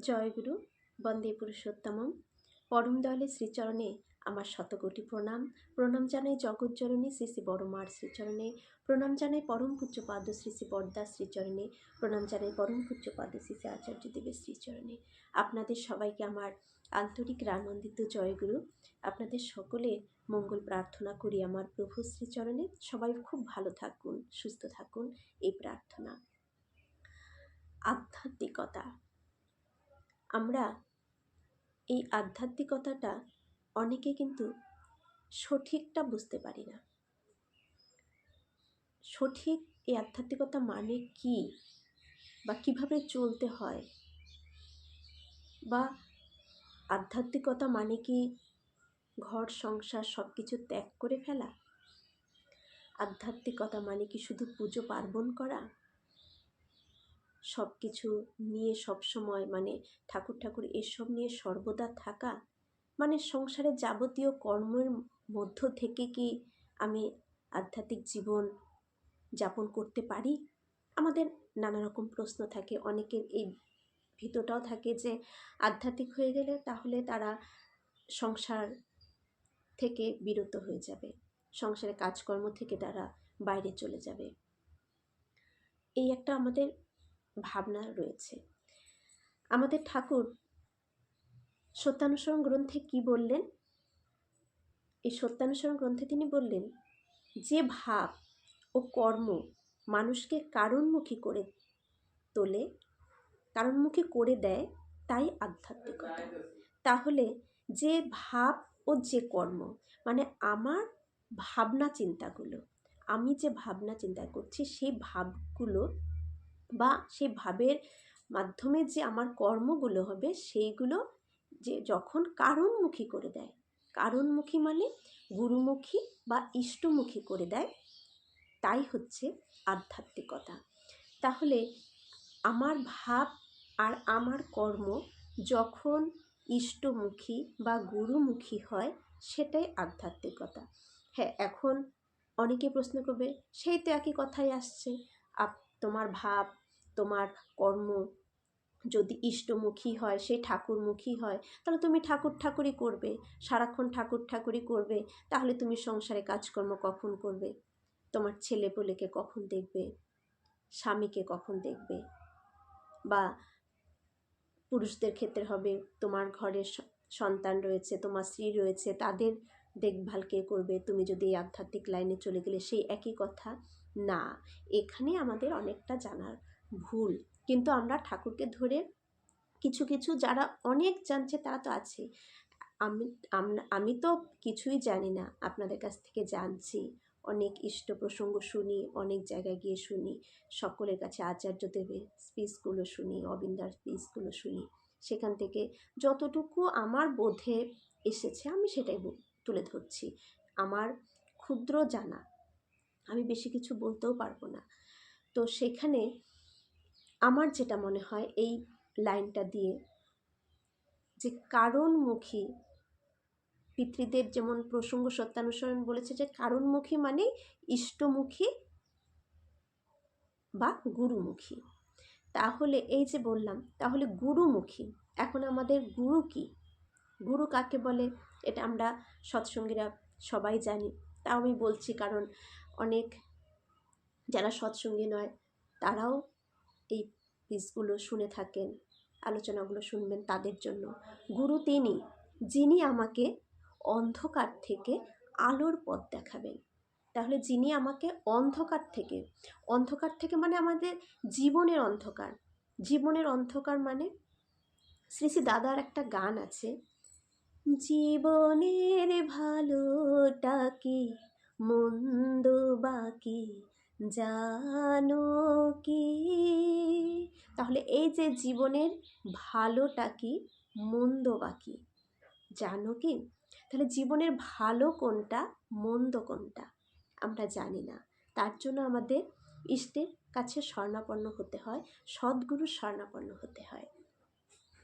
জয়গুরু, বন্দে পুরুষোত্তমম। পরম দয়ালের শ্রীচরণে আমার শতকোটি প্রণাম। প্রণাম জানাই জগৎজননী শ্রী শ্রী বড়মার শ্রীচরণে। প্রণাম জানাই পরম পূজ্যপাদ শ্রী শ্রী বর্দা শ্রীচরণে। প্রণাম জানাই পরম পূজ্যপাদ শ্রী শ্রী আচার্য দেবের শ্রীচরণে। আপনাদের সবাইকে আমার আন্তরিক আনন্দিত জয়গুরু। আপনাদের সকলে মঙ্গল প্রার্থনা করি আমার প্রভু শ্রীচরণে। সবাই খুব ভালো থাকুন, সুস্থ থাকুন। এই প্রার্থনা। আধ্যাত্মিকতা। আমরা এই আধ্যাত্মিকতাটা অনেকে কিন্তু সঠিকটা বুঝতে পারি না। সঠিক এই আধ্যাত্মিকতা মানে কি? বা কীভাবে চলতে হয়? বা আধ্যাত্মিকতা মানে কি? ঘর, সংসার সব কিছু ত্যাগ করে ফেলা? আধ্যাত্মিকতা মানে কি শুধু পুজো পার্বণ করা? সব কিছু নিয়ে সব সময় মানে ঠাকুর ঠাকুর এসব নিয়ে সর্বদা থাকা? মানে সংসারের যাবতীয় কর্মের মধ্য থেকে কি আমি আধ্যাত্মিক জীবন যাপন করতে পারি? আমাদের নানা রকম প্রশ্ন থাকে, অনেকের এই ভিতরটাও থাকে যে আধ্যাত্মিক হয়ে গেলে তাহলে তারা সংসার থেকে বিরত হয়ে যাবে সংসারের কাজকর্ম থেকে তারা বাইরে চলে যাবে। এই একটা আমাদের ভাবনা রয়েছে। আমাদের ঠাকুর সত্যানুসরণ গ্রন্থে কি বললেন? এই সত্যানুসরণ গ্রন্থে তিনি বললেন, যে ভাব ও কর্ম মানুষকে কারণমুখী করে তোলে কারণমুখী করে দেয়, তাই আধ্যাত্মিকতা। তাহলে যে ভাব ও যে কর্ম মানে আমার ভাবনা চিন্তাগুলো, আমি যে ভাবনা চিন্তা করছি, সেই ভাবগুলো বা সেই ভাবের মাধ্যমে যে আমার কর্মগুলো হবে, সেইগুলো যে যখন কারণমুখী করে দেয়। কারণমুখী মানে গুরুমুখী বা ইষ্টমুখী করে দেয়। তাই হচ্ছে আধ্যাত্মিকতা। তাহলে আমার ভাব আর আমার কর্ম যখন ইষ্টমুখী বা গুরুমুখী হয়, সেটাই আধ্যাত্মিকতা। হ্যাঁ এখন অনেকে প্রশ্ন করবে, সেই তো একই কথাই আসছে। আপ, তোমার ভাব তোমার কর্ম যদি ইষ্টমুখী হয় সেই ঠাকুরমুখী হয়, তাহলে তুমি ঠাকুর ঠাকুরই করবে, সারাক্ষণ ঠাকুর ঠাকুরই করবে, তাহলে তুমি সংসারে কাজকর্ম কখন করবে? তোমার ছেলে বলেকে কখন দেখবে? স্বামীকে কখন দেখবে? বা পুরুষদের ক্ষেত্রে হবে, তোমার ঘরের সন্তান রয়েছে, তোমার স্ত্রী রয়েছে, তাদের দেখভাল কে করবে? তুমি যদি এই আধ্যাত্মিক লাইনে চলে গেলে সেই একই কথা? না, এখানে আমাদের অনেকটা জানার ভুল। কিন্তু আমরা ঠাকুরকে ধরে কিছু কিছু যারা অনেক জানছে তারা তো আছে। আমি আমি তো কিছুই জানি না। আপনাদের কাছ থেকে জানছি। অনেক ইষ্ট প্রসঙ্গ শুনি, অনেক জায়গায় গিয়ে শুনি। সকলের কাছে আচার্য দেবের স্পিচগুলো শুনি, অবিন্দার স্পিচগুলো শুনি। সেখান থেকে যতটুকু আমার বোধে এসেছে আমি সেটাই তুলে ধরছি। আমার ক্ষুদ্র জানা। আমি বেশি কিছু বলতেও পারব না। তো সেখানে আমার যেটা মনে হয় এই লাইনটা দিয়ে যে কারণমুখী পিতৃদেব যেমন প্রসঙ্গ সত্যানুসরণ বলেছে যে কারণমুখী মানে ইষ্টমুখী বা গুরুমুখী। তাহলে এই যে বললাম, তাহলে গুরুমুখী, এখন আমাদের গুরু কি? গুরু কাকে বলে? এটা আমরা সৎসঙ্গীরা সবাই জানি। তাও আমি বলছি কারণ অনেক যারা সৎসঙ্গী নয়, তারাও এই পিসগুলো শুনে থাকেন, আলোচনাগুলো শুনবেন তাদের জন্য। গুরু তিনি, যিনি আমাকে অন্ধকার থেকে আলোর পথ দেখাবেন। তাহলে যিনি আমাকে অন্ধকার থেকে অন্ধকার থেকে মানে আমাদের জীবনের অন্ধকার। জীবনের অন্ধকার মানে শ্রী শ্রী দাদার একটা গান আছে, জীবনের ভালোটা কি, মন্দ বাকি জানো কি? তাহলে এই যে জীবনের ভালোটা কি? মন্দ বাকি জানো কি? তাহলে জীবনের ভালো কোনটা? মন্দ কোনটা? আমরা জানি না। তার জন্য আমাদের ইষ্টের কাছে স্বর্ণাপন্ন হতে হয় সদ্গুরু স্বর্ণাপন্ন হতে হয়।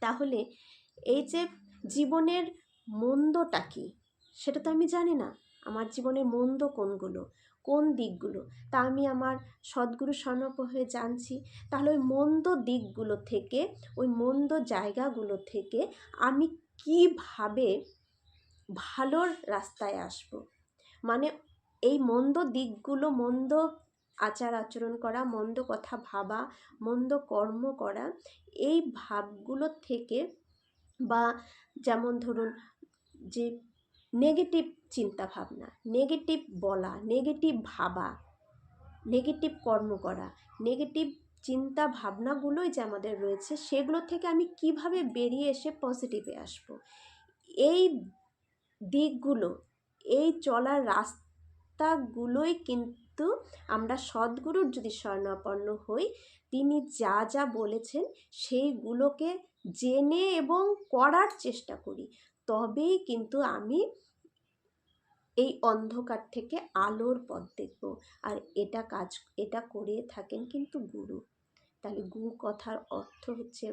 তাহলে এই যে জীবনের মন্দটা কী? সেটা তো আমি জানি না। আমার জীবনের মন্দ কোনগুলো? কোন দিকগুলো? তা আমি আমার সদ্গুরু স্বর্ণপ হয়ে জানছি। তাহলে ওই মন্দ দিকগুলো থেকে, ওই মন্দ জায়গাগুলো থেকে আমি কীভাবে ভালোর রাস্তায় আসব? মানে এই মন্দ দিকগুলো, মন্দ আচার আচরণ করা, মন্দ কথা ভাবা, মন্দ কর্ম করা, এই ভাবগুলো থেকে বা যেমন ধরুন যে নেগেটিভ চিন্তা ভাবনা নেগেটিভ বলা নেগেটিভ ভাবা নেগেটিভ কর্ম করা নেগেটিভ চিন্তা ভাবনাগুলোই যে আমাদের রয়েছে, সেগুলো থেকে আমি কীভাবে বেরিয়ে এসে পজিটিভে আসব? এই দিকগুলো, এই চলার রাস্তাগুলোই কিন্তু আমরা সদ্গুরুর যদি স্বর্ণাপন্ন হই, তিনি যা যা বলেছেন সেইগুলোকে জেনে এবং করার চেষ্টা করি। তবেই কিন্তু আমি এই অন্ধকার থেকে আলোর পথ দেখব। আর এটা কাজ, এটা করে থাকেন কিন্তু গুরু। তাহলে গু কথার অর্থ হচ্ছে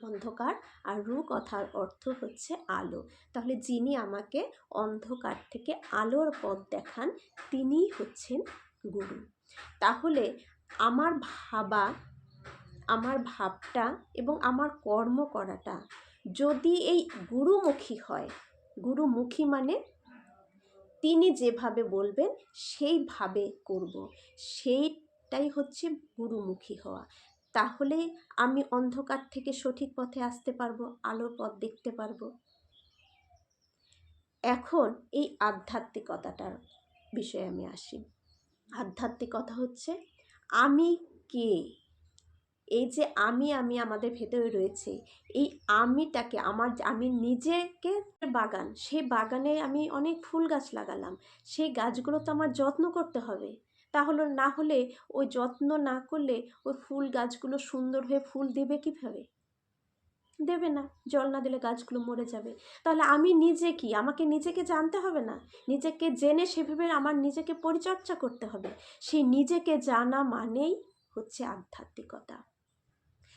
অন্ধকার আর রু কথার অর্থ হচ্ছে আলো। তাহলে যিনি আমাকে অন্ধকার থেকে আলোর পথ দেখান, তিনিই হচ্ছেন গুরু। তাহলে আমার ভাবা, আমার ভাবটা এবং আমার কর্ম করাটা যদি এই গুরুমুখী হয়, গুরুমুখী মানে তিনি যেভাবে বলবেন, সেইভাবে করব। সেইটাই হচ্ছে গুরুমুখী হওয়া। তাহলে আমি অন্ধকার থেকে সঠিক পথে আসতে পারব, আলোর পথ দেখতে পারব? এখন এই আধ্যাত্মিকতাটার বিষয়ে আমি আসি। আধ্যাত্মিকতা হচ্ছে, আমি কে? এই যে আমি আমি আমাদের ভেতরে রয়েছে, এই আমিটাকে আমার, আমি নিজেকে বাগান, সেই বাগানে আমি অনেক ফুল গাছ লাগালাম, সেই গাছগুলো তো আমার যত্ন করতে হবে। তাহলে না হলে ওই যত্ন না করলে ওই ফুল গাছগুলো সুন্দর হয়ে ফুল দেবে কীভাবে? দেবে না, জল না দিলে গাছগুলো মরে যাবে। তাহলে আমি নিজে কি? আমাকে নিজেকে জানতে হবে না? নিজেকে জেনে সেভাবে আমার নিজেকে পরিচর্যা করতে হবে। সেই নিজেকে জানা মানেই হচ্ছে আধ্যাত্মিকতা।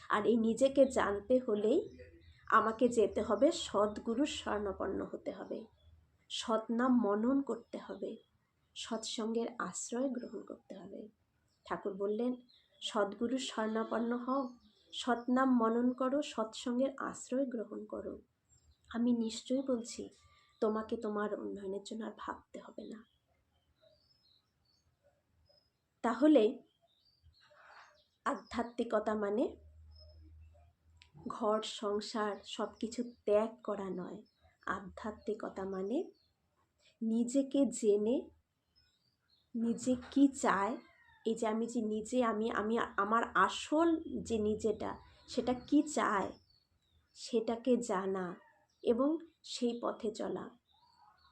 আর এই নিজেকে জানতে হলেই আমাকে যেতে হবে সদ্গুরুর স্বর্ণপন্ন হতে হবে। সৎনাম মনন করতে হবে। সৎসঙ্গের আশ্রয় গ্রহণ করতে হবে। ঠাকুর বললেন সদ্গুরুর স্বর্ণাপন্ন হও, সৎনাম মনন করো, সৎসঙ্গের আশ্রয় গ্রহণ করো। আমি নিশ্চয়ই বলছি, তোমাকে তোমার উন্নয়নের জন্য আর ভাবতে হবে না। তাহলে আধ্যাত্মিকতা মানে ঘর, সংসার সব কিছু ত্যাগ করা নয় আধ্যাত্মিকতা মানে নিজেকে জেনে, নিজে কি চায়, এই যে আমি যে নিজে, আমি আমি, আমার আসল যে নিজেটা, সেটা কি চায়, সেটাকে জানা এবং সেই পথে চলা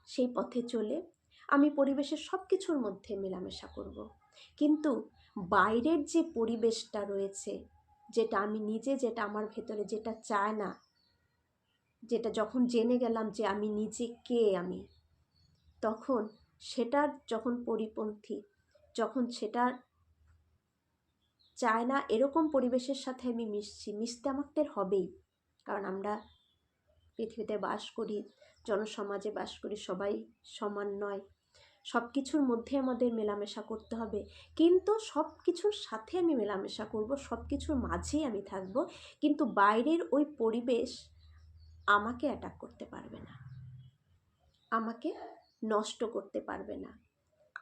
সেই পথে চলে আমি পরিবেশের সব কিছুর মধ্যে মেলামেশা করব। কিন্তু বাইরের যে পরিবেশটা রয়েছে যেটা আমি নিজে, যেটা আমার ভেতরে যেটা চায় না, যেটা যখন জেনে গেলাম যে আমি নিজে কে আমি, তখন সেটার যখন পরিপন্থী, যখন সেটা চায় না, এরকম পরিবেশের সাথে আমি মিশছি। মিশতে আমাদের হবেই। কারণ আমরা পৃথিবীতে বাস করি, জনসমাজে বাস করি, সবাই সমান নয়। সব কিছুর মধ্যে আমাদের মেলামেশা করতে হবে। কিন্তু সব কিছুর সাথে আমি মেলামেশা করব সব কিছুর মাঝেই আমি থাকব। কিন্তু বাইরের ওই পরিবেশ আমাকে অ্যাটাক করতে পারবে না। আমাকে নষ্ট করতে পারবে না।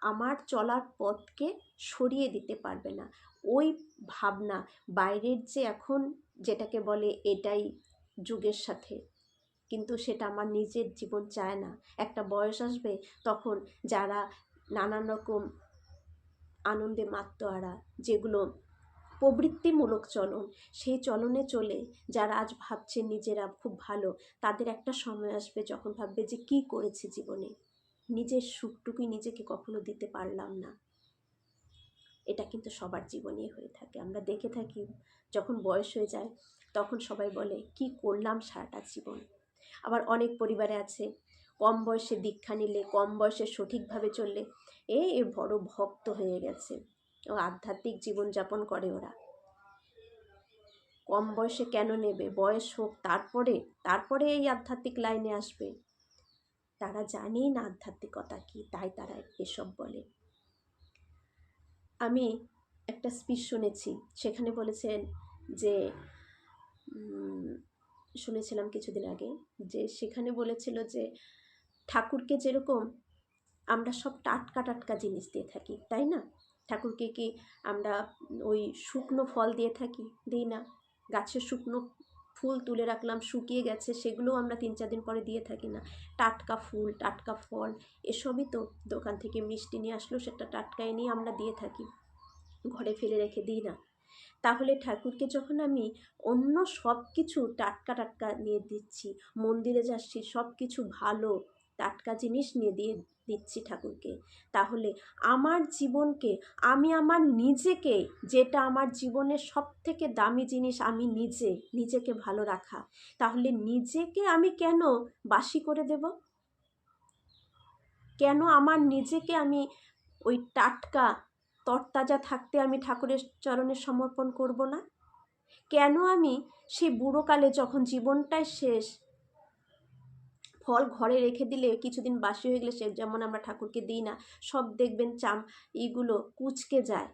আমার চলার পথকে সরিয়ে দিতে পারবে না। ওই ভাবনা, বাইরের যে এখন যেটাকে বলে এটাই যুগের সাথে কিন্তু সেটা আমার নিজের জীবন চায় না। একটা বয়স আসবে তখন যারা নানান রকম আনন্দে মাত্তোয়ারা যেগুলো প্রবৃত্তিমূলক চলন, সেই চলনে চলে যারা আজ ভাবছে নিজেরা খুব ভালো, তাদের একটা সময় আসবে যখন ভাববে যে কি করেছে জীবনে। নিজের সুখটুকুই নিজেকে কখনো দিতে পারলাম না। এটা কিন্তু সবার জীবনেই হয়ে থাকে। আমরা দেখে থাকি যখন বয়স হয়ে যায়, তখন সবাই বলে, কি করলাম সারাটা জীবন? আবার অনেক পরিবারে আছে। কম বয়সে দীক্ষা নিলে, কম বয়সে সঠিকভাবে চললে এ বড় ভক্ত হয়ে গেছে। ও আধ্যাত্মিক জীবনযাপন করে ওরা। কম বয়সে কেন নেবে? বয়স হোক, তারপরে তারপরে এই আধ্যাত্মিক লাইনে আসবে। তারা জানেই না আধ্যাত্মিকতা কী, তাই তারা এসব বলে। আমি একটা স্পিচ শুনেছি, সেখানে বলেছেন যে শুনেছিলাম কিছুদিন আগে যে সেখানে বলেছিল যে ঠাকুরকে যেরকম আমরা সব টাটকা টাটকা জিনিস দিয়ে থাকি, তাই না? ঠাকুরকে কি আমরা ওই শুকনো ফল দিয়ে থাকি? দিই না। গাছের শুকনো ফুল তুলে রাখলাম, শুকিয়ে গেছে, সেগুলোও আমরা তিন চার দিন পরে দিয়ে থাকি না। টাটকা ফুল, টাটকা ফল, এসবই তো দোকান থেকে মিষ্টি নিয়ে আসলো, সেটা টাটকা এনে আমরা দিয়ে থাকি। ঘরে ফেলে রেখে দিই না। তাহলে ঠাকুরকে যখন আমি অন্য সব কিছু টাটকা টাটকা নিয়ে দিচ্ছি, মন্দিরে যাচ্ছি, সব কিছু ভালো, টাটকা জিনিস নিয়ে দিয়ে দিচ্ছি ঠাকুরকে, তাহলে আমার জীবনকে, আমি আমার নিজেকে, যেটা আমার জীবনের সব থেকে দামি জিনিস আমি নিজে, নিজেকে ভালো রাখা, তাহলে নিজেকে আমি কেন বাসি করে দেব? কেন আমার নিজেকে আমি ওই টাটকা তরতাজা থাকতে আমি ঠাকুরের চরণে সমর্পণ করব না? কেন আমি সেই বুড়োকালে যখন জীবনটাই শেষ, ফল ঘরে রেখে দিলে কিছুদিন বাসি হয়ে গেলে সে যেমন আমরা ঠাকুরকে দিই না, সব দেখবেন চাম এইগুলো কুচকে যায়।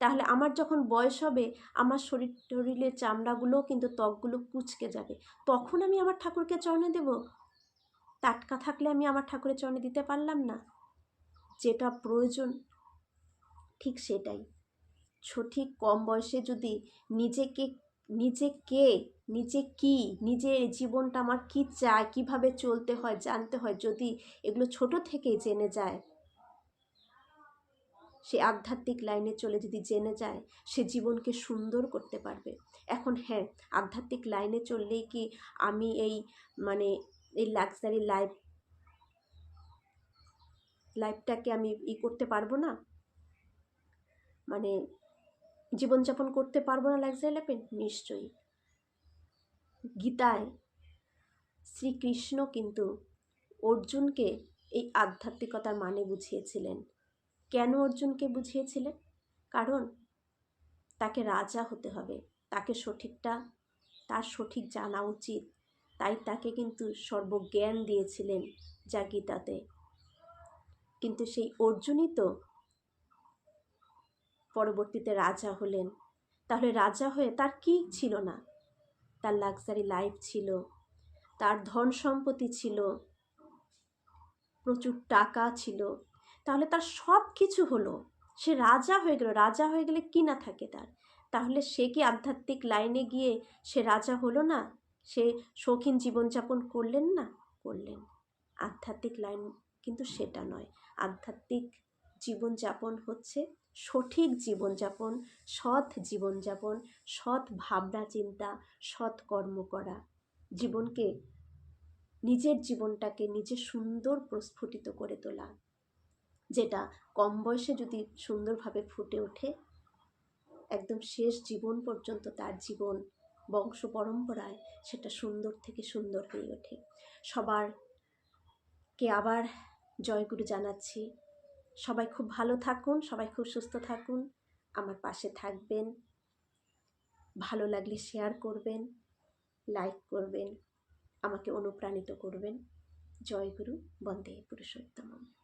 তাহলে আমার যখন বয়স হবে, আমার শরীর টরিলের চামড়াগুলোও কিন্তু ত্বকগুলো কুচকে যাবে। তখন আমি আমার ঠাকুরকে চরণে দেব? টাটকা থাকলে আমি আমার ঠাকুরের চরণে দিতে পারলাম না। যেটা প্রয়োজন ঠিক সেটাই। সঠিক কম বয়সে যদি নিজেকে নিজে কে, নিজে কি নিজের জীবনটা আমার কি চায়, কীভাবে চলতে হয়, জানতে হয়, যদি এগুলো ছোট থেকেই জেনে যায়, সে আধ্যাত্মিক লাইনে চলে যদি জেনে যায়, সে জীবনকে সুন্দর করতে পারবে। এখন হ্যাঁ আধ্যাত্মিক লাইনে চললেই কি আমি এই মানে এই লাক্সারি লাইফ লাইফটাকে আমি ই করতে পারব না? মানে জীবনযাপন করতে পারব না লাক্সারি লাইফে নিশ্চয়ই। গীতায় শ্রীকৃষ্ণ কিন্তু অর্জুনকে এই আধ্যাত্মিকতার মানে বুঝিয়েছিলেন। কেন অর্জুনকে বুঝিয়েছিলেন? কারণ তাকে রাজা হতে হবে। তাকে সঠিকটা, তার সঠিক জানা উচিত। তাই তাকে কিন্তু সর্বজ্ঞান দিয়েছিলেন যা গীতাতে। কিন্তু সেই অর্জুনই তো পরবর্তীতে রাজা হলেন। তাহলে রাজা হয়ে তার কি ছিল না? তার লাক্সারি লাইফ ছিল, তার ধন সম্পত্তি ছিল, প্রচুর টাকা ছিল। তাহলে তার সব কিছু হলো। সে রাজা হয়ে গেল, রাজা হয়ে গেলে কি না থাকে তার? তাহলে সে কি আধ্যাত্মিক লাইনে গিয়ে সে রাজা হলো না? সে শৌখিন জীবনযাপন করলেন না? করলেন। আধ্যাত্মিক লাইন কিন্তু সেটা নয়। আধ্যাত্মিক জীবনযাপন হচ্ছে সঠিক জীবনযাপন, সৎ জীবনযাপন, সৎ ভাবনা চিন্তা সৎ কর্ম করা। জীবনকে, নিজের জীবনটাকে নিজে সুন্দর প্রস্ফুটিত করে তোলা। যেটা কম বয়সে যদি সুন্দরভাবে ফুটে ওঠে, একদম শেষ জীবন পর্যন্ত তার জীবন, বংশ পরম্পরায় সেটা সুন্দর থেকে সুন্দর হয়ে ওঠে। সবারকে আবার জয়গুরু জানাচ্ছি। সবাই খুব ভালো থাকুন, সবাই খুব সুস্থ থাকুন। আমার পাশে থাকবেন। ভালো লাগলে শেয়ার করবেন লাইক করবেন, আমাকে অনুপ্রাণিত করবেন। জয়গুরু বন্দে পুরুষোত্তম